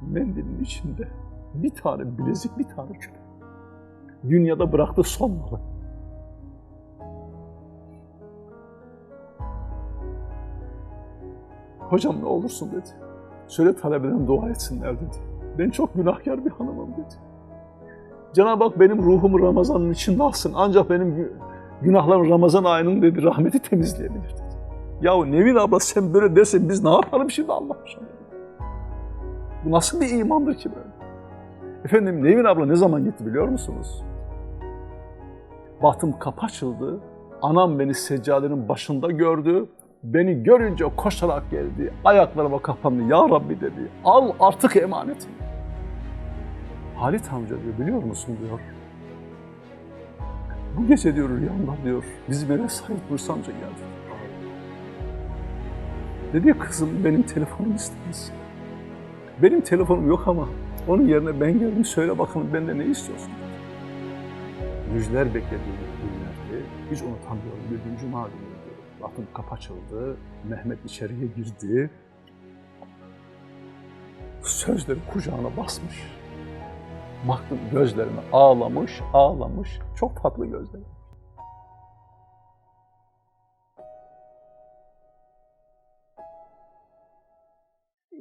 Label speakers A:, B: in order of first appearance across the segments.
A: mendilin içinde bir tane bilezik, bir tane küpe. Dünyada bıraktığı son malı. Hocam ne olursun dedi. Söyle talebeden dua etsinler dedi. Ben çok günahkar bir hanımım dedi. Cenab-ı Hak benim ruhumu Ramazan'ın içinde alsın. Ancak benim gü- günahlarım Ramazan ayının dedi rahmeti temizleyebilir dedi. Yahu Nevin abla sen böyle dersen biz ne yapalım şimdi Allah aşkına? Bu nasıl bir imandır ki böyle? Efendim Nevin abla ne zaman gitti biliyor musunuz? Bahtım kapı açıldı. Anam beni seccadenin başında gördü. Beni görünce koşarak geldi. Ayaklarıma kapandı. Ya Rabbi dedi. Al artık emanetini. Halit amca diyor biliyor musun diyor. Bu gece diyor rüyamda diyor bizim eve Said Nursi amca geldi. Dedi kızım benim telefonumu ister? Benim telefonum yok ama onun yerine ben geldim söyle bakalım benden ne istiyorsun? Müjdeler beklediğim günlerdi. Hiç unutamıyorum. Bir gün cuma günüydü. Baktım kapı açıldı. Mehmet içeriye girdi. Sözleri kucağına basmış. Baktım gözlerime ağlamış, ağlamış. Çok tatlı gözleri.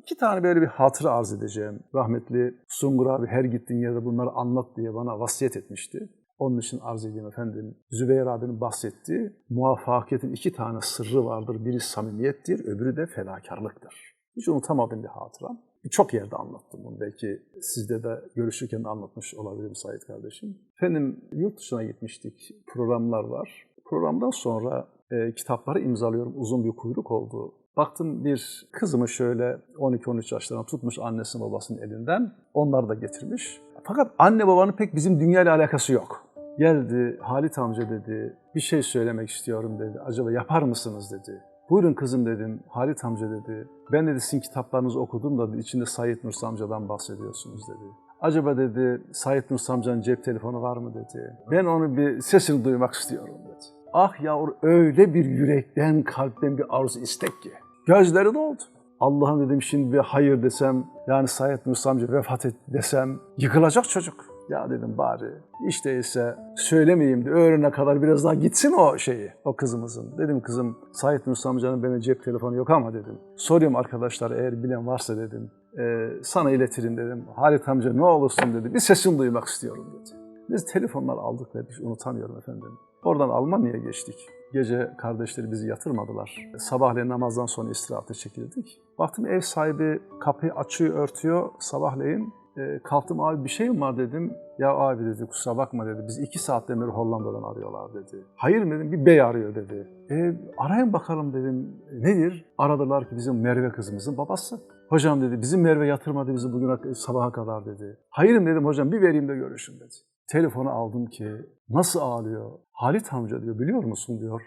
A: İki tane böyle bir hatıra arz edeceğim. Rahmetli Sungur abi her gittiğin yerde bunları anlat diye bana vasiyet etmişti. Onun için arz edeyim efendim. Zübeyir abinin bahsettiği muvaffakiyetin iki tane sırrı vardır. Biri samimiyettir, öbürü de fedakarlıktır. Hiç unutamadığım bir hatıram. Çok yerde anlattım bunu. Belki sizde de görüşürken de anlatmış olabilirim Sait kardeşim. Efendim yurt dışına gitmiştik. Programlar var. Programdan sonra e, kitapları imzalıyorum. Uzun bir kuyruk oldu. Baktım bir kızımı şöyle 12-13 yaşlarına tutmuş annesinin babasının elinden. Onları da getirmiş. Fakat anne babanın pek bizim dünyayla alakası yok. Geldi Halit amca dedi, bir şey söylemek istiyorum dedi. Acaba yapar mısınız dedi. Buyurun kızım dedim, Halit amca dedi. Ben dedi sizin kitaplarınızı okudum da içinde Said Nursi amcadan bahsediyorsunuz dedi. Acaba dedi Said Nursi amcanın cep telefonu var mı dedi. Ben onu bir sesini duymak istiyorum dedi. Ah yavru öyle bir yürekten, kalpten bir arzu istek ki. Gözleri doldu. Allah'ım dedim şimdi bir hayır desem, yani Said Nursi vefat et desem yıkılacak çocuk. Ya dedim bari hiç değilse söylemeyeyim de öğrene kadar biraz daha gitsin o şeyi, o kızımızın. Dedim kızım Said Nursi amcanın benim cep telefonu yok ama dedim. Sorayım arkadaşlar eğer bilen varsa dedim. "e, sana iletirim dedim. Halit amca ne olursun dedi. Bir sesini duymak istiyorum dedi. Biz telefonlar aldık ve hiç unutamıyorum efendim. Oradan Almanya'ya geçtik. Gece kardeşleri bizi yatırmadılar. Sabahleyin namazdan sonra istirahate çekildik. Baktım ev sahibi kapıyı açıyor, örtüyor. Sabahleyin e, kalktım abi bir şey mi var dedim. Ya abi dedi kusura bakma dedi. Biz iki saatten beri Hollanda'dan arıyorlar dedi. Hayır mı dedim bir bey arıyor dedi. E, arayın bakalım dedim. Nedir? Aradılar ki bizim Merve kızımızın babası. Hocam dedi bizim Merve yatırmadı bizi bugün sabaha kadar dedi. Hayır mı dedim hocam bir vereyim de görüşün dedi. Telefonu aldım ki nasıl ağlıyor? Halit amca diyor biliyor musun diyor.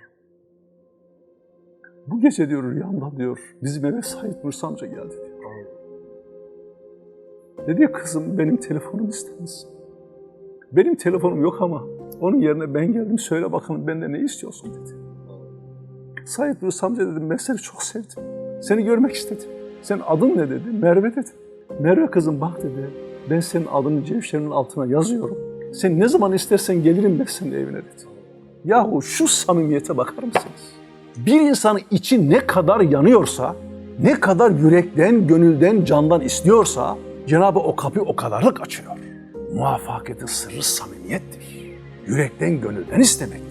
A: Bu gece diyor rüyamda diyor bizim eve Said Nursi amca geldi diyor. Dedi ya kızım benim telefonumu ister? Benim telefonum yok ama onun yerine ben geldim söyle bakalım benden ne istiyorsun dedi. Said Nursi amca dedim ben seni çok sevdim. Seni görmek istedim. Senin adın ne dedi? Merve dedi. Merve kızım bak dedi. Ben senin adını cevşerinin altına yazıyorum. Sen ne zaman istersen gelirim ben senin evine dedi. Yahu şu samimiyete bakar mısınız? Bir insanın içi ne kadar yanıyorsa, ne kadar yürekten, gönülden, candan istiyorsa Cenab-ı o kapıyı o kadarlık açıyor. Muvaffakiyetin sırrı samimiyettir. Yürekten, gönülden istemektir.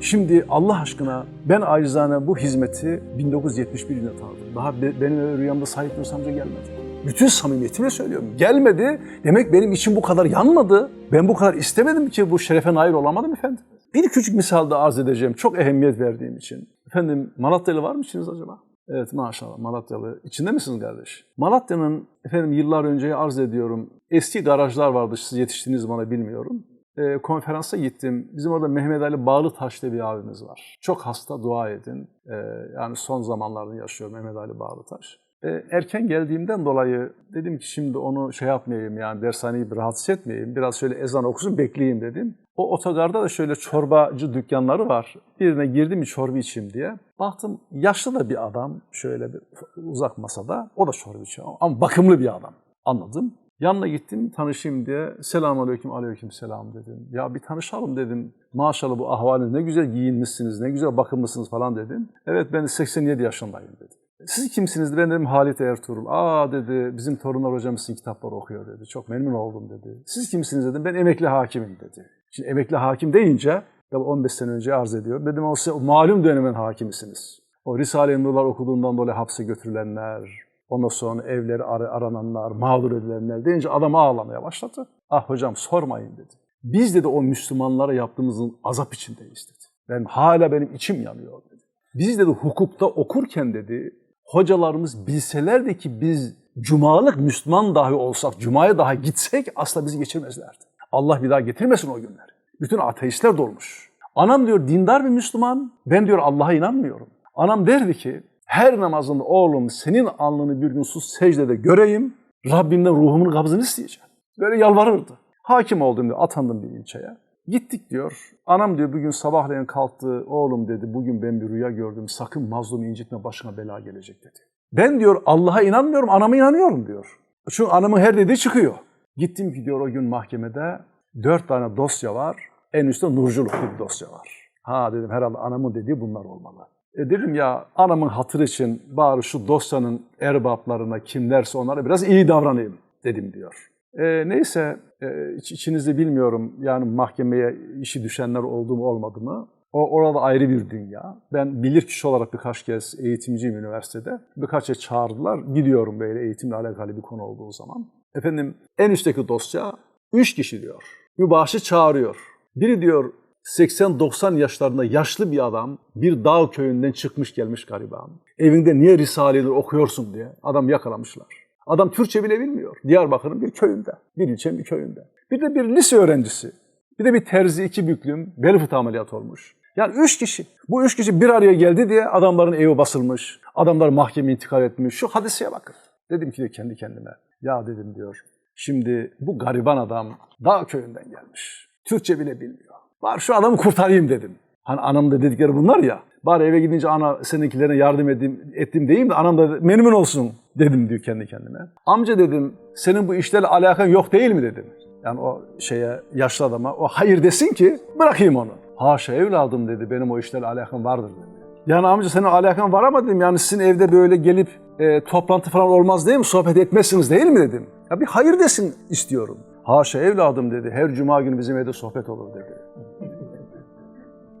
A: Şimdi Allah aşkına ben acizane bu hizmeti 1971 yılında tanıdım. Daha be- benim rüyamda Said Nursi amca gelmedi. Bütün samimiyetimle söylüyorum. Gelmedi. Demek benim için bu kadar yanmadı. Ben bu kadar istemedim ki bu şerefe nail olamadım efendim. Bir küçük misal da arz edeceğim. Çok ehemmiyet verdiğim için. Efendim Malatyalı var mısınız acaba? Evet maşallah Malatyalı. İçinde misiniz kardeş? Malatya'nın efendim yıllar önce arz ediyorum. Eski garajlar vardı. Siz yetiştiniz bana bilmiyorum. E, konferansa gittim. Bizim orada Mehmet Ali Bağlıtaş diye bir abimiz var. Çok hasta dua edin. E, yani son zamanlarda yaşıyor Mehmet Ali Bağlıtaş. E, erken geldiğimden dolayı dedim ki şimdi onu şey yapmayayım yani dershaneyi bir rahatsız etmeyeyim. Biraz şöyle ezan okusun bekleyeyim dedim. O otogarda da şöyle çorbacı dükkanları var. Birine girdim bir çorba içeyim diye. Baktım yaşlı da bir adam şöyle bir uzak masada. O da çorba içiyor ama bakımlı bir adam. Anladım. Yanına gittim tanışayım diye. Selamun aleyküm, aleyküm selam dedim. Ya bir tanışalım dedim. Maşallah bu ahvaliniz ne güzel giyinmişsiniz, ne güzel bakınmışsınız falan dedim. Evet ben 87 yaşındayım dedi. Siz kimsiniz? Ben dedim Halit Ertuğrul. Aa dedi bizim torunlar hocam sizin kitapları okuyor dedi. Çok memnun oldum dedi. Siz kimsiniz dedim. Ben emekli hakimim dedi. Şimdi emekli hakim deyince tabii 15 sene önce arz ediyor. Dedim o size malum dönemin hakimisiniz. O Risale-i Nurlar okuduğundan dolayı hapse götürülenler, ondan sonra evleri ar- arananlar, mağdur edilenler deyince adam ağlamaya başladı. Ah hocam sormayın dedi. Biz dedi o Müslümanlara yaptığımızın azap içindeyiz dedi. Ben hala benim içim yanıyor dedi. Biz dedi hukukta okurken dedi hocalarımız bilselerdi ki biz cumalık Müslüman dahi olsak, cumaya daha gitsek asla bizi geçirmezlerdi. Allah bir daha getirmesin o günleri. Bütün ateistler dolmuş. Anam diyor dindar bir Müslüman, ben diyor Allah'a inanmıyorum. Anam derdi ki her namazında oğlum senin alnını bir gün sus secdede göreyim, Rabbimden ruhumun kabzını isteyeceğim. Böyle yalvarırdı. Hakim oldum diyor, atandım bir ilçeye. Gittik diyor. Anam diyor bugün sabahleyin kalktı. Oğlum dedi bugün ben bir rüya gördüm. Sakın mazlumu incitme başına bela gelecek dedi. Ben diyor Allah'a inanmıyorum anama inanıyorum diyor. Çünkü anamın her dediği çıkıyor. Gittim ki diyor o gün mahkemede dört tane dosya var. En üstte Nurculuk bir dosya var. Ha dedim herhalde anamın dediği bunlar olmalı. E dedim ya anamın hatırı için bari şu dosyanın erbaplarına kimlerse onlara biraz iyi davranayım dedim diyor. E, neyse e, iç- içinizde bilmiyorum yani mahkemeye işi düşenler oldu mu olmadı mı? O orada ayrı bir dünya. Ben bilirkişi olarak birkaç kez eğitimciyim üniversitede. Birkaç kez çağırdılar. Gidiyorum böyle eğitimle alakalı bir konu olduğu zaman. Efendim en üstteki dosya üç kişi diyor. Mübaşir çağırıyor. Biri diyor 80-90 yaşlarında yaşlı bir adam bir dağ köyünden çıkmış gelmiş gariban. Evinde niye Risale'leri okuyorsun diye adam yakalamışlar. Adam Türkçe bile bilmiyor. Diyarbakır'ın bir köyünde, bir ilçenin bir köyünde. Bir de bir lise öğrencisi. Bir de bir terzi iki büklüm bel fıtığı ameliyatı olmuş. Yani üç kişi. Bu üç kişi bir araya geldi diye adamların evi basılmış. Adamlar mahkemeye intikal etmiş. Şu hadiseye bakın. Dedim ki de kendi kendime. Ya dedim diyor. Şimdi bu gariban adam dağ köyünden gelmiş. Türkçe bile bilmiyor. Bari şu adamı kurtarayım dedim. Hani anam da dedikleri bunlar ya. Bari eve gidince ana seninkilerine yardım edeyim, ettim diyeyim de anam da memnun olsun dedim diyor kendi kendine. Amca dedim senin bu işlerle alakan yok değil mi dedim. Yani o şeye yaşlı adama o hayır desin ki bırakayım onu. Haşa evladım dedi benim o işlerle alakam vardır dedi. Yani amca senin alakan var ama dedim yani sizin evde böyle gelip e, toplantı falan olmaz değil mi? Sohbet etmezsiniz değil mi dedim. Ya bir hayır desin istiyorum. Haşa evladım dedi her cuma günü bizim evde sohbet olur dedi.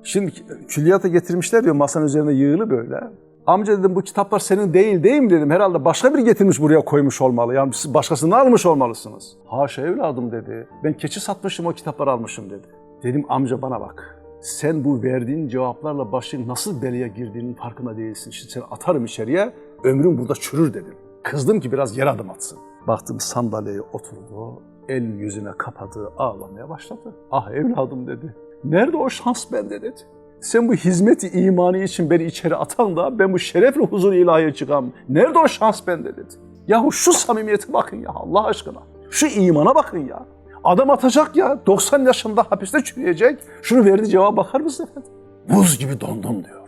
A: Şimdi külliyata getirmişler diyor masanın üzerine yığılı böyle. Amca dedim bu kitaplar senin değil değil mi dedim. Herhalde başka biri getirmiş buraya koymuş olmalı. Yani siz başkasını almış olmalısınız. Haşa evladım dedi. Ben keçi satmışım o kitapları almışım dedi. Dedim amca bana bak. Sen bu verdiğin cevaplarla başın nasıl belaya girdiğinin farkında değilsin. Şimdi seni atarım içeriye, ömrün burada çürür dedim. Kızdım ki biraz yer adım atsın. Baktım sandalyeye oturdu, el yüzüne kapadı, ağlamaya başladı. Ah evladım dedi. Nerede o şans bende dedi. Sen bu hizmeti imani için beni içeri atan da ben bu şerefle huzur ilahiye çıkam. Nerede o şans bende dedi. Yahu şu samimiyete bakın ya Allah aşkına. Şu imana bakın ya. Adam atacak ya 90 yaşında hapiste çürüyecek. Şunu verdiği cevaba bakar mısın efendim? Buz gibi dondum diyor.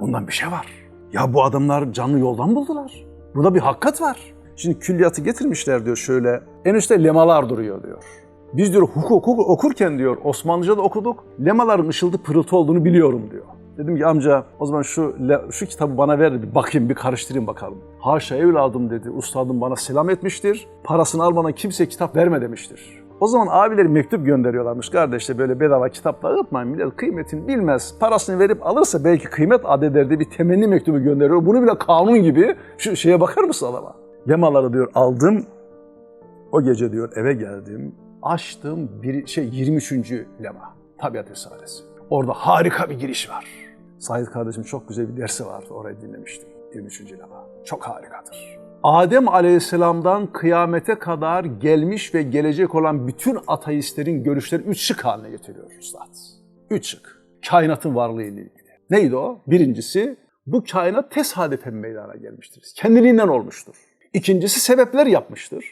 A: Bundan bir şey var. Ya bu adamlar canlı yoldan buldular. Burada bir hakikat var. Şimdi külliyatı getirmişler diyor şöyle. En üstte lemalar duruyor diyor. Biz diyor hukuk okurken diyor Osmanlıca da okuduk. Lemaların ışıldı pırıltı olduğunu biliyorum diyor. Dedim ki amca o zaman şu şu kitabı bana ver bir bakayım bir karıştırayım bakalım. Haşa evladım dedi. Ustadım bana selam etmiştir. Parasını almadan kimseye kitap verme demiştir. O zaman abileri mektup gönderiyorlarmış. Kardeşler böyle bedava kitap dağıtmayın. Millet kıymetini bilmez. Parasını verip alırsa belki kıymet adeder bir temenni mektubu gönderiyor. Bunu bile kanun gibi şu şeye bakar mısın adama? Lemaları diyor aldım. O gece diyor eve geldim. Açtım bir şey 23. lema. Tabiat Risalesi. Orada harika bir giriş var. Said kardeşim çok güzel bir dersi vardı. Orayı dinlemiştim. 23. lema. Çok harikadır. Adem Aleyhisselam'dan kıyamete kadar gelmiş ve gelecek olan bütün ateistlerin görüşleri üç şık haline getiriyor Üstad. Üç şık. Kainatın varlığı ile ilgili. Neydi o? Birincisi bu kainat tesadüfen meydana gelmiştir. Kendiliğinden olmuştur. İkincisi sebepler yapmıştır.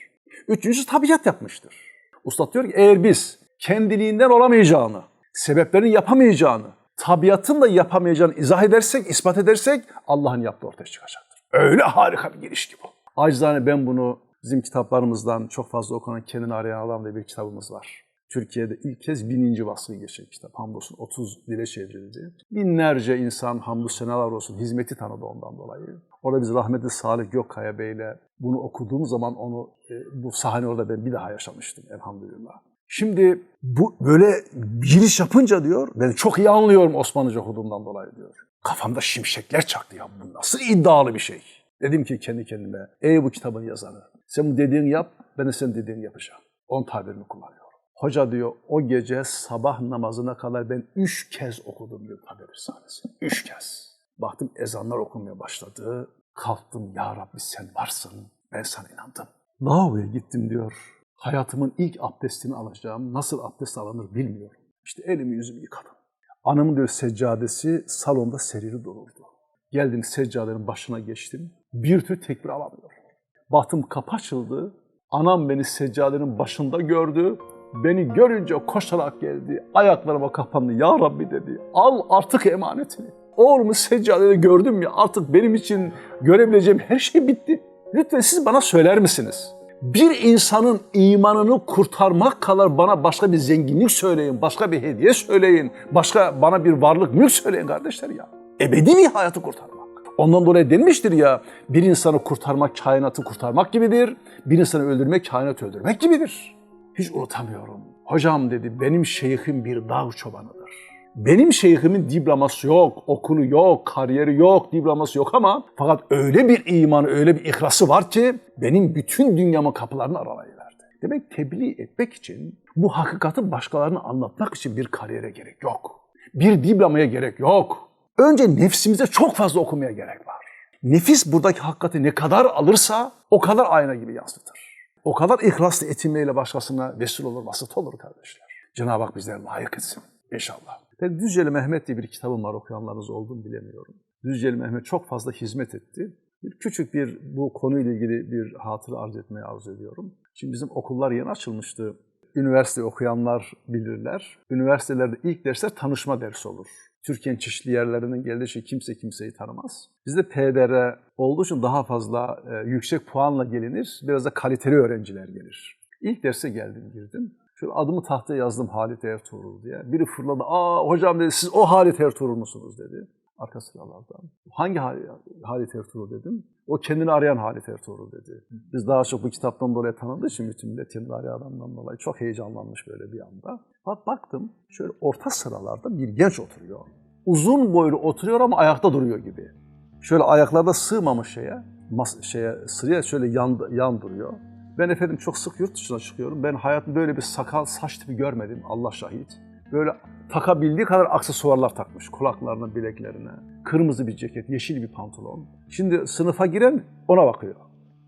A: Üçüncüsü tabiat yapmıştır. Ustad diyor ki eğer biz kendiliğinden olamayacağını, sebeplerin yapamayacağını, tabiatın da yapamayacağını izah edersek, ispat edersek Allah'ın yaptığı ortaya çıkacaktır. Öyle harika bir giriş ki bu. Acizane ben bunu Bizim kitaplarımızdan çok fazla okunan Kendini Arayan Adam diye bir kitabımız var. Türkiye'de ilk kez bininci baskıyı geçen kitap. Hamdolsun 30 dile çevrildi. Binlerce insan hamdü senalar olsun hizmeti tanıdı ondan dolayı. Orada biz rahmetli Salih Gökkaya Bey'le bunu okuduğum zaman onu e, bu sahne orada ben bir daha yaşamıştım elhamdülillah. Şimdi bu böyle giriş yapınca diyor, ben çok iyi anlıyorum Osmanlıca okuduğumdan dolayı diyor. Kafamda şimşekler çaktı ya bu nasıl iddialı bir şey. Dedim ki kendi kendime, ey bu kitabın yazarı, sen bu dediğini yap, ben de senin dediğini yapacağım. On tabirini kullanıyorum. Hoca diyor, o gece sabah namazına kadar ben üç kez okudum diyor Kader Risalesi. Üç kez. Baktım ezanlar okunmaya başladı. Kalktım, ya Rabbi sen varsın, ben sana inandım. Lavaboya gittim diyor. Hayatımın ilk abdestini alacağım. Nasıl abdest alınır bilmiyorum. İşte elimi yüzümü yıkadım. Anamın diyor seccadesi salonda serili dururdu. Geldim seccadenin başına geçtim. Bir tür tekbir alamıyorum. Baktım kapı açıldı. Anam beni seccadenin başında gördü. Beni görünce koşarak geldi. Ayaklarıma kapandı. Ya Rabbi dedi. Al artık emanetini. Oğlumu seccadede gördüm ya artık benim için görebileceğim her şey bitti. Lütfen siz bana söyler misiniz? Bir insanın imanını kurtarmak kadar bana başka bir zenginlik söyleyin, başka bir hediye söyleyin, başka bana bir varlık, mülk söyleyin kardeşler ya. Ebedi bir hayatı kurtarmak. Ondan dolayı denmiştir ya, bir insanı kurtarmak kainatı kurtarmak gibidir, bir insanı öldürmek kainatı öldürmek gibidir. Hiç unutamıyorum. Hocam dedi, benim şeyhim bir dağ çobanıdır. Benim şeyhimin diploması yok, okulu yok, kariyeri yok, diploması yok ama fakat öyle bir imanı, öyle bir ihlası var ki benim bütün dünyamın kapılarını aralayıverdi. Demek tebliğ etmek için, bu hakikati başkalarına anlatmak için bir kariyere gerek yok. Bir diplomaya gerek yok. Önce nefsimize çok fazla okumaya gerek var. Nefis buradaki hakikati ne kadar alırsa o kadar ayna gibi yansıtır. O kadar ihlaslı etinmeyle başkasına vesile olur, vasıt olur kardeşler. Cenab-ı Hak bizleri layık etsin inşallah. Ben Düzceli Mehmet diye bir kitabım var okuyanlarınız olduğunu bilemiyorum. Düzceli Mehmet çok fazla hizmet etti. Bir küçük bir bu konuyla ilgili bir hatıra arz etmeye arzu ediyorum. Şimdi bizim okullar yeni açılmıştı. Üniversite okuyanlar bilirler. Üniversitelerde ilk dersler tanışma dersi olur. Türkiye'nin çeşitli yerlerinden geldiği için kimse kimseyi tanımaz. Bizde PDR olduğu için daha fazla e, yüksek puanla gelinir. Biraz da kaliteli öğrenciler gelir. İlk derse geldim, girdim. Şöyle adımı tahtaya yazdım Halit Ertuğrul diye. Biri fırladı. Aa hocam dedi siz o Halit Ertuğrul musunuz dedi. Arka sıralardan. Hangi Halit Ertuğrul dedim. O kendini arayan Halit Ertuğrul dedi. Biz daha çok bu kitaptan dolayı tanıdığı için bütün millet kendini arayan adamdan dolayı çok heyecanlanmış böyle bir anda. Bak baktım şöyle orta sıralarda bir genç oturuyor. Uzun boylu oturuyor ama ayakta duruyor gibi. Şöyle ayaklarda sığmamış şeye, mas şeye sıraya şöyle yan, yan duruyor. Ben efendim çok sık yurt dışına çıkıyorum. Ben hayatımda böyle bir sakal, saç tipi görmedim. Allah şahit. Böyle takabildiği kadar aksesuarlar takmış kulaklarına, bileklerine. Kırmızı bir ceket, yeşil bir pantolon. Şimdi sınıfa giren ona bakıyor.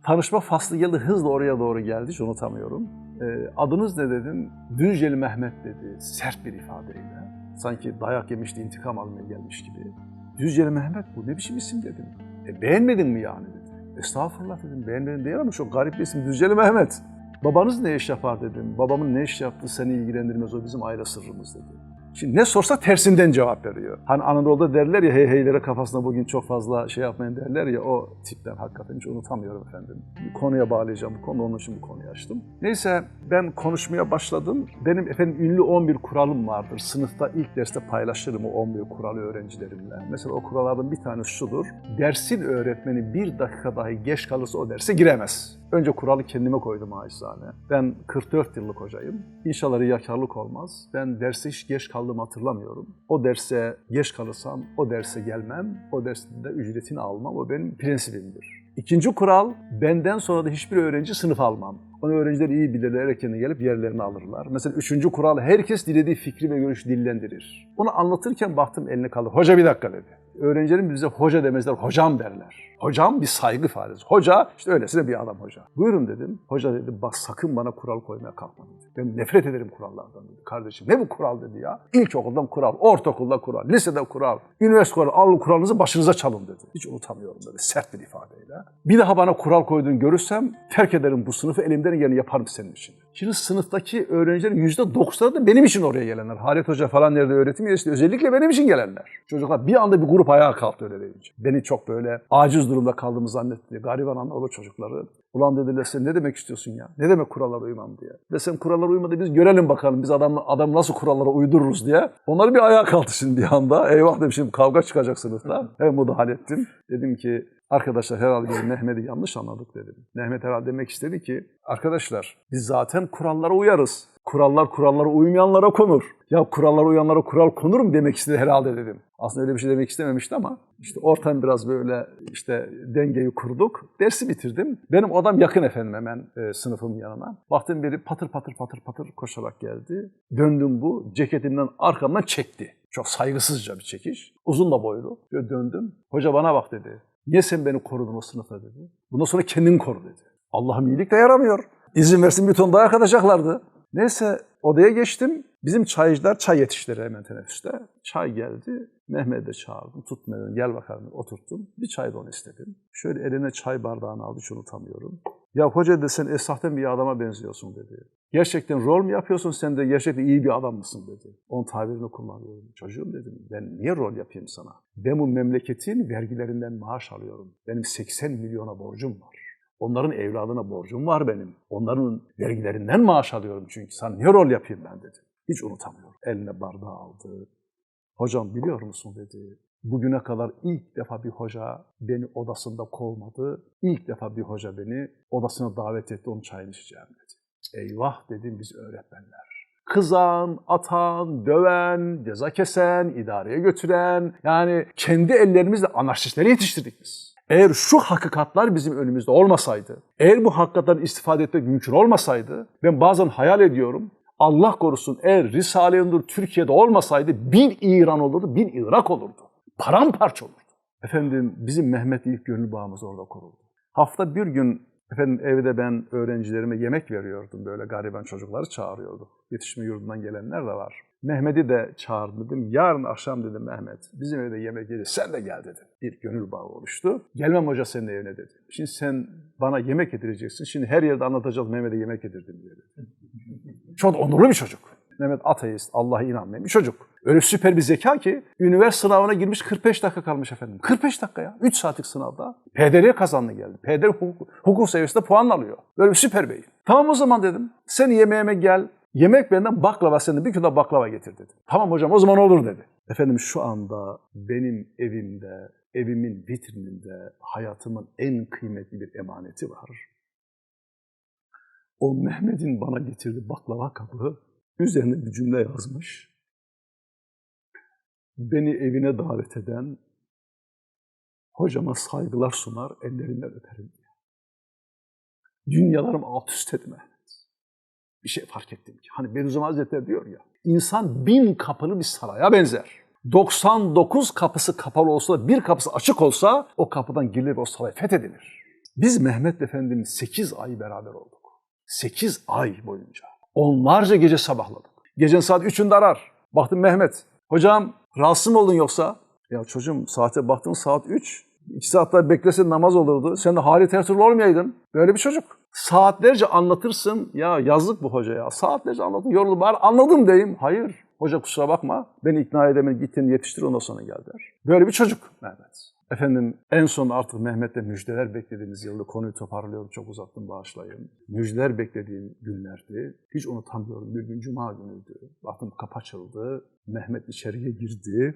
A: Tanışma faslı geldi, hızla oraya doğru geldi, hiç unutamıyorum. E, adınız ne dedim? Düzceli Mehmet dedi, sert bir ifadeyle. Sanki dayak yemişti, intikam almaya gelmiş gibi. Düzceli Mehmet bu, ne biçim isim dedim. E, beğenmedin mi yani dedi. Estağfurullah dedim, beğenmedim değil ama çok garip bir isim, Düzceli Mehmet. Babanız ne iş yapar dedim. Babamın ne iş yaptığı seni ilgilendirmez, o bizim aile sırrımız dedi. Şimdi ne sorsa tersinden cevap veriyor. Hani Anadolu'da derler ya hey heylere kafasına bugün çok fazla şey yapmayın derler ya o tipten hakikaten hiç unutamıyorum efendim. Bir konuya bağlayacağım bu konu onun için bu konuyu açtım. Neyse ben konuşmaya başladım. Benim efendim ünlü 11 kuralım vardır. Sınıfta ilk derste paylaşırım o 11 kuralı öğrencilerimle. Mesela o kurallardan bir tanesi şudur. Dersin öğretmeni bir dakika dahi geç kalırsa o derse giremez. Önce kuralı kendime koydum acizane. Ben 44 yıllık hocayım. İnşallah riyakarlık olmaz. Ben derse hiç geç kaldığımı hatırlamıyorum. O derse geç kalırsam o derse gelmem. O derste ücretini almam. O benim prensibimdir. İkinci kural, benden sonra da hiçbir öğrenci sınıf almam. Onu öğrenciler iyi bilirler, erkenden gelip yerlerini alırlar. Mesela üçüncü kural, herkes dilediği fikri ve görüşü dillendirir. Onu anlatırken baktım eline kaldı. Hoca bir dakika dedi. Öğrencilerim bize hoca demezler, hocam derler. Hocam bir saygı ifadesi. Hoca işte öylesine bir adam hoca. Buyurun dedim. Hoca dedi bak sakın bana kural koymaya kalkma dedi. Ben nefret ederim kurallardan dedi. Kardeşim ne bu kural dedi ya. İlkokuldan kural, ortaokulda kural, lisede kural, üniversite kural. Alın kuralınızı başınıza çalın dedi. Hiç unutamıyorum böyle sert bir ifadeyle. Bir daha bana kural koyduğunu görürsem terk ederim bu sınıfı elimden geleni yaparım senin için. Şimdi sınıftaki öğrencilerin yüzde doksanı da benim için oraya gelenler. Halit Hoca falan nerede öğretim üyesi özellikle benim için gelenler. Çocuklar bir anda bir grup ayağa kalktı öyle deyince. Beni çok böyle aciz durumda kaldığımı zannetti. Gariban Anadolu çocukları. Ulan dediler sen ne demek istiyorsun ya? Ne demek kurallara uymam diye. Ve sen kurallara uymadı biz görelim bakalım biz adam, adam nasıl kurallara uydururuz diye. Onları bir ayağa kalktı şimdi anda. Eyvah demişim kavga çıkacak sınıfta. Hemen müdahale ettim. Dedim ki arkadaşlar herhalde biz Mehmet'i yanlış anladık dedim. Mehmet herhalde demek istedi ki arkadaşlar biz zaten kurallara uyarız. Kurallar kurallara uymayanlara konur. Ya kurallara uyanlara kural konur mu demek istedi herhalde dedim. Aslında öyle bir şey demek istememişti ama işte ortam biraz böyle işte dengeyi kurduk. Dersi bitirdim. Benim odam yakın efendim hemen e, sınıfımın yanına. Baktım biri patır patır patır patır koşarak geldi. Döndüm bu ceketimden arkamdan çekti. Çok saygısızca bir çekiş. Uzun da boylu. Döndüm. Hoca bana bak dedi. Niye sen beni korudun o sınıfta dedi. Bundan sonra kendin koru dedi. Allah'ım iyilik de yaramıyor. İzin versin bir ton dayak atacaklardı. Neyse odaya geçtim. Bizim çaycılar çay yetiştirir hemen teneffüste. Çay geldi. Mehmet'i de çağırdım. Tutmadım. Gel bakalım. Oturttum. Bir çay da onu istedim. Şöyle eline çay bardağını aldı. Hiç unutamıyorum. Ya hoca dedi sen esnaftan bir adama benziyorsun dedi. Gerçekten rol mü yapıyorsun sen de gerçekten iyi bir adam mısın dedi. Onun tabirini kullanıyorum. Çocuğum dedim ben niye rol yapayım sana? Ben bu memleketin vergilerinden maaş alıyorum. Benim 80 milyona borcum var. Onların evladına borcum var benim. Onların vergilerinden maaş alıyorum çünkü. Sen niye rol yapayım ben dedi. Hiç unutamıyorum. Eline bardağı aldı. Hocam biliyor musun dedi. Bugüne kadar ilk defa bir hoca beni odasında kovmadı. İlk defa bir hoca beni odasına davet etti, onun çayını içeceğim dedi. Eyvah dedim biz öğretmenler. Kızan, atan, döven, ceza kesen, idareye götüren, yani kendi ellerimizle anarşistleri yetiştirdik biz. Eğer şu hakikatlar bizim önümüzde olmasaydı, eğer bu hakikatlerden istifade etmek mümkün olmasaydı, ben bazen hayal ediyorum, Allah korusun eğer Risale-i Nur Türkiye'de olmasaydı bir İran olurdu, bir Irak olurdu. Paramparça olurdu. Efendim bizim Mehmet ilk gönül bağımız orada kuruldu. Hafta bir gün efendim evde ben öğrencilerime yemek veriyordum. Böyle gariban çocukları çağırıyordum. Yetişme yurdundan gelenler de var. Mehmet'i de çağırdım dedim. Yarın akşam dedim Mehmet bizim evde yemek yedi sen de gel dedim. Bir gönül bağı oluştu. Gelmem hoca senin evine dedi. Şimdi sen bana yemek yedireceksin. Şimdi her yerde anlatacağız Mehmet'e yemek yedirdim dedi. Çok onurlu bir çocuk. Mehmet ateist, Allah'a inanmayan bir çocuk. Öyle süper bir zeka ki üniversite sınavına girmiş 45 dakika kalmış efendim. 45 dakika ya. 3 saatlik sınavda. PDR kazandı geldi. PDR hukuk, hukuk seviyesinde puan alıyor. Böyle bir süper beyin. Tamam o zaman dedim. Sen yemeğime gel. Yemek benden baklava senden bir kilo baklava getir dedi. Tamam hocam o zaman olur dedi. Efendim şu anda benim evimde, evimin vitrininde hayatımın en kıymetli bir emaneti var. O Mehmet'in bana getirdiği baklava kabı üzerine bir cümle yazmış. Beni evine davet eden hocama saygılar sunar, ellerinden öperim diye. Dünyalarım alt üst etme. Bir şey fark ettim ki. Hani Bediüzzaman Hazretleri diyor ya, insan bin kapılı bir saraya benzer. 99 kapısı kapalı olsa da bir kapısı açık olsa o kapıdan girilir ve o saray fethedilir. Biz Mehmet Efendimiz 8 ay beraber olduk. 8 ay boyunca. Onlarca gece sabahladık. Gecenin saat 3'ünde arar. Baktım Mehmet, hocam rahatsız mı oldun yoksa? Ya çocuğum saate baktım saat 3. İki saat daha beklese namaz olurdu. Sen de hali türlü olmayaydın. Böyle bir çocuk. Saatlerce anlatırsın. Ya yazık bu hoca ya. Saatlerce anlatın. Yoruldu bari anladım diyeyim. Hayır. Hoca kusura bakma. Beni ikna edemem. Gittin yetiştir ondan sonra gel der. Böyle bir çocuk Mehmet. Efendim en son artık Mehmet'le müjdeler beklediğimiz yılda konuyu toparlıyorum. Çok uzattım bağışlayın. Müjdeler beklediğim günlerdi. Hiç unutamıyorum. Bir gün cuma günüydü. Baktım kapı açıldı. Mehmet içeriye girdi.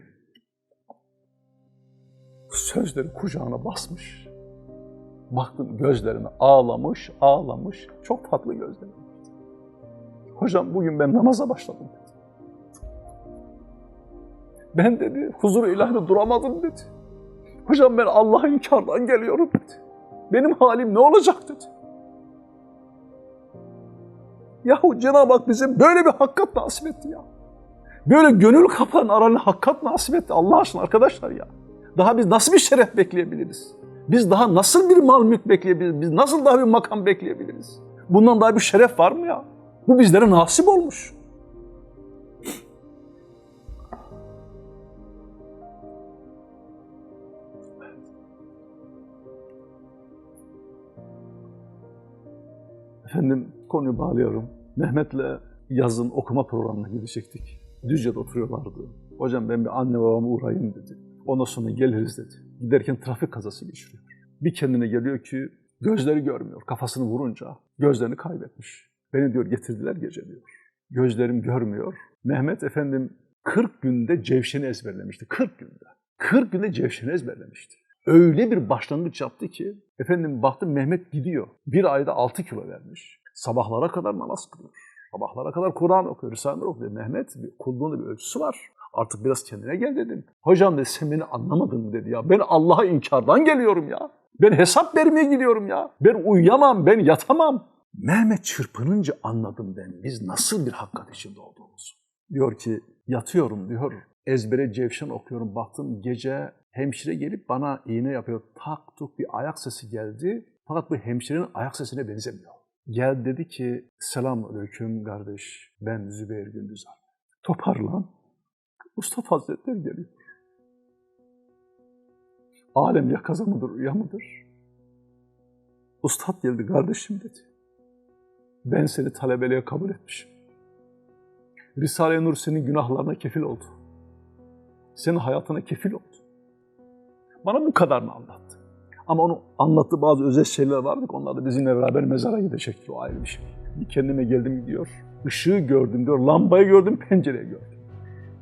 A: Sözleri kucağına basmış. Baktım gözlerine ağlamış, ağlamış. Çok tatlı gözleri. Hocam bugün ben namaza başladım dedi. Ben dedi huzur ilahide duramadım dedi. Hocam ben Allah'a inkardan geliyorum dedi. Benim halim ne olacak dedi. Yahu Cenab-ı Hak bize böyle bir hakkat nasip etti ya. Böyle gönül kapan aralı hakkat nasip etti Allah aşkına arkadaşlar ya. Daha biz nasıl bir şeref bekleyebiliriz? Biz daha nasıl bir mal mülk bekleyebiliriz? Biz nasıl daha bir makam bekleyebiliriz? Bundan daha bir şeref var mı ya? Bu bizlere nasip olmuş. Efendim konuyu bağlıyorum. Mehmet'le yazın okuma programına gidecektik. Düzce'de oturuyorlardı. Hocam ben bir anne babama uğrayayım dedi. Ondan sonra geliriz dedi. Giderken trafik kazası geçiriyor. Bir kendine geliyor ki Gözleri görmüyor. Kafasını vurunca gözlerini kaybetmiş. Beni diyor getirdiler gece diyor. Gözlerim görmüyor. Mehmet efendim 40 günde cevşeni ezberlemişti. 40 günde. 40 günde cevşeni ezberlemişti. Öyle bir başlangıç yaptı ki efendim baktım Mehmet gidiyor. Bir ayda 6 kilo vermiş. Sabahlara kadar namaz kılıyor. Sabahlara kadar Kur'an okuyor, Risale okuyor. Mehmet kulluğunda bir ölçüsü var. Artık biraz kendine gel dedim. Hocam dedi sen beni anlamadın mı dedi ya. Ben Allah'a inkardan geliyorum ya. Ben hesap vermeye gidiyorum ya. Ben uyuyamam, ben yatamam. Mehmet çırpınınca anladım ben biz nasıl bir hakikat içinde olduğumuzu. Diyor ki yatıyorum diyor. Ezbere cevşen okuyorum. Baktım gece hemşire gelip bana iğne yapıyor. Tak tuk bir ayak sesi geldi. Fakat bu hemşirenin ayak sesine benzemiyor. Gel dedi ki selam aleyküm kardeş ben Zübeyir Gündüzar. Toparlan. Mustafa Hazretleri geliyor. Alem ya kaza mıdır, rüya mıdır? Ustad geldi kardeşim dedi. Ben seni talebeliğe kabul etmişim. Risale-i Nur senin günahlarına kefil oldu. Senin hayatına kefil oldu. Bana bu kadarını anlattı. Ama onu anlattığı bazı özel şeyler vardı ki onlar da bizimle beraber mezara gidecektir o ayrı bir şey. Bir kendime geldim diyor. Işığı gördüm diyor. Lambayı gördüm, pencereyi gördüm.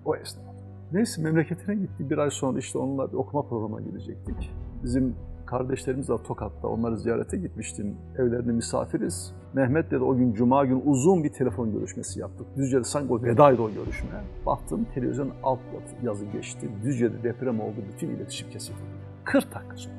A: O esnada. Neyse memleketine gitti. Bir ay sonra işte onunla bir okuma programına gidecektik. Bizim kardeşlerimiz var Tokat'ta. Onları ziyarete gitmiştim. Evlerinde misafiriz. Mehmet dedi o gün Cuma gün uzun bir telefon görüşmesi yaptık. Düzce'de sanki o vedaydı o görüşme. Baktım televizyon alt yazı geçti. Düzce'de deprem oldu. Bütün iletişim kesildi. 40 dakika sonra.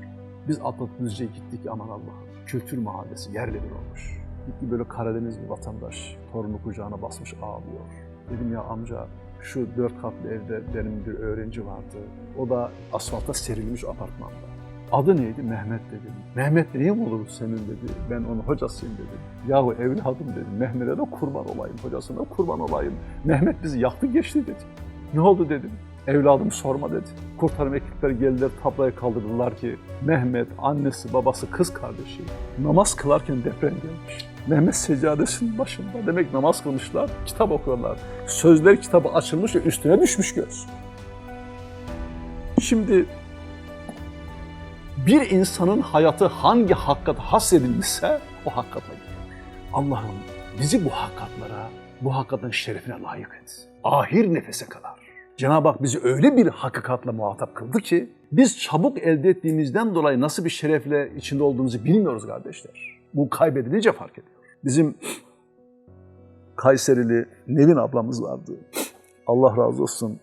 A: Biz atlatıp Düzce'ye gittik aman Allah'ım. Kültür mahallesi yerle bir olmuş. Gitti böyle Karadeniz bir vatandaş torunu kucağına basmış ağlıyor. Dedim ya amca şu dört katlı evde benim bir öğrenci vardı. O da asfalta serilmiş apartmanda. Adı neydi? Mehmet dedim. Mehmet neyim olur senin dedi. Ben onun hocasıyım dedim. Yahu evladım dedim. Mehmet'e de kurban olayım. Hocasına kurban olayım. Mehmet bizi yaktı geçti dedi. Ne oldu dedim. Evladım sorma dedi. Kurtarma ekipleri geldiler tablayı kaldırdılar ki Mehmet, annesi, babası, kız kardeşi namaz kılarken deprem gelmiş. Mehmet seccadesinin başında. Demek namaz kılmışlar, kitap okuyorlar. Sözler kitabı açılmış ve üstüne düşmüş göz. Şimdi bir insanın hayatı hangi hakkat hasredilmişse o gidiyor. Allah'ım bizi bu hakkatlara, bu hakikatin şerefine layık et. Ahir nefese kadar. Cenab-ı Hak bizi öyle bir hakikatla muhatap kıldı ki biz çabuk elde ettiğimizden dolayı nasıl bir şerefle içinde olduğumuzu bilmiyoruz kardeşler. Bu kaybedilince fark ediyor. Bizim Kayserili Nevin ablamız vardı. Allah razı olsun.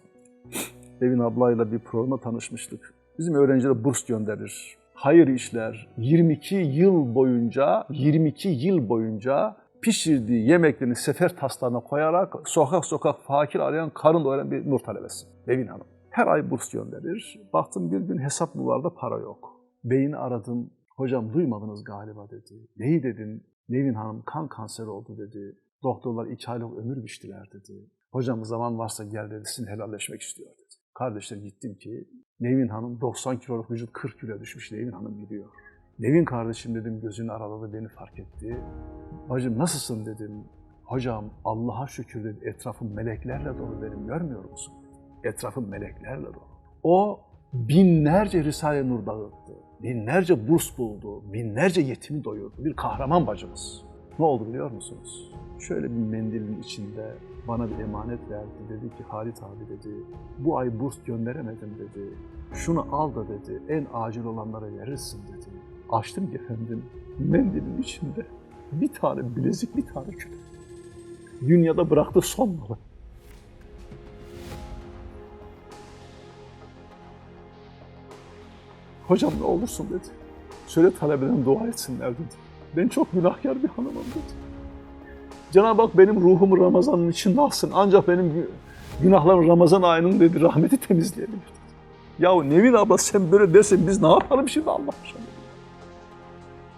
A: Nevin ablayla bir programa tanışmıştık. Bizim öğrencilere burs gönderir. Hayır işler 22 yıl boyunca 22 yıl boyunca pişirdiği yemeklerini sefer taslarına koyarak sokak sokak fakir arayan, karın doyuran bir nur talebesi. Nevin Hanım. Her ay burs gönderir. Baktım bir gün hesap duvarda para yok. Beyni aradım. Hocam duymadınız galiba dedi. Neyi dedim? Nevin Hanım kan kanseri oldu dedi. Doktorlar iki aylık ömür biçtiler dedi. Hocam zaman varsa gel dedi sizinle helalleşmek istiyor dedi. Kardeşler gittim ki Nevin Hanım 90 kiloluk vücut 40 kilo düşmüş Nevin Hanım gidiyor. Nevin kardeşim dedim gözünü araladı beni fark etti. Bacım nasılsın dedim. Hocam Allah'a şükür dedi etrafım meleklerle dolu benim görmüyor musun? Etrafım meleklerle dolu. O binlerce Risale-i Nur dağıttı. Binlerce burs buldu. Binlerce yetimi doyurdu. Bir kahraman bacımız. Ne oldu biliyor musunuz? Şöyle bir mendilin içinde bana bir emanet verdi. Dedi ki Halit abi dedi bu ay burs gönderemedim dedi. Şunu al da dedi en acil olanlara verirsin dedi. Açtım efendim mendilin içinde bir tane bilezik bir tane küpe. Dünyada bıraktı son malı. Hocam ne olursun dedi. Söyle talebeden dua etsinler dedi. Ben çok günahkar bir hanımım dedi. Cenab-ı Hak benim ruhumu Ramazan'ın içinde alsın. Ancak benim gü- günahlarım Ramazan ayının dedi rahmeti temizleyelim dedi. Yahu Nevin abla sen böyle dersen biz ne yapalım şimdi Allah aşkına?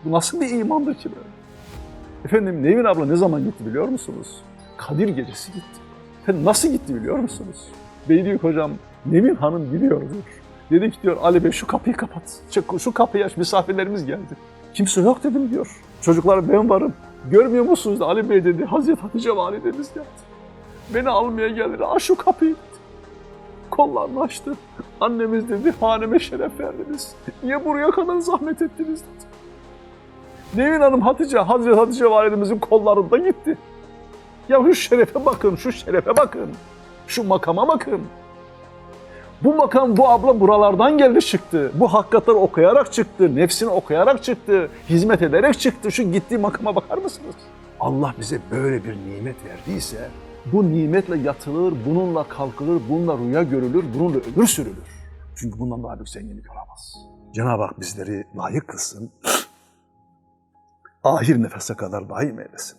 A: Bu nasıl bir imandır ki böyle? Efendim Nevin abla ne zaman gitti biliyor musunuz? Kadir gecesi gitti. Efendim nasıl gitti biliyor musunuz? Beylik hocam Nevin Hanım biliyor diyor. Dedi ki diyor Ali Bey şu kapıyı kapat. Şu, kapıyı aç misafirlerimiz geldi. Kimse yok dedim diyor. Çocuklar ben varım. Görmüyor musunuz da Ali Bey dedi. Hazreti Hatice validemiz geldi. Beni almaya geldi. Aç şu kapıyı. Kollarını açtı. Annemiz dedi haneme şeref verdiniz. Niye buraya kadar zahmet ettiniz dedi. Nevin Hanım Hatice, Hazreti Hatice validemizin kollarında gitti. Ya şu şerefe bakın, şu şerefe bakın. Şu makama bakın. Bu makam, bu abla buralardan geldi çıktı. Bu hakikatleri okuyarak çıktı, nefsini okuyarak çıktı, hizmet ederek çıktı. Şu gittiği makama bakar mısınız? Allah bize böyle bir nimet verdiyse, bu nimetle yatılır, bununla kalkılır, bununla rüya görülür, bununla ömür sürülür. Çünkü bundan daha büyük zenginlik olamaz. Cenab-ı Hak bizleri layık kılsın, ahir nefese kadar daim eylesin.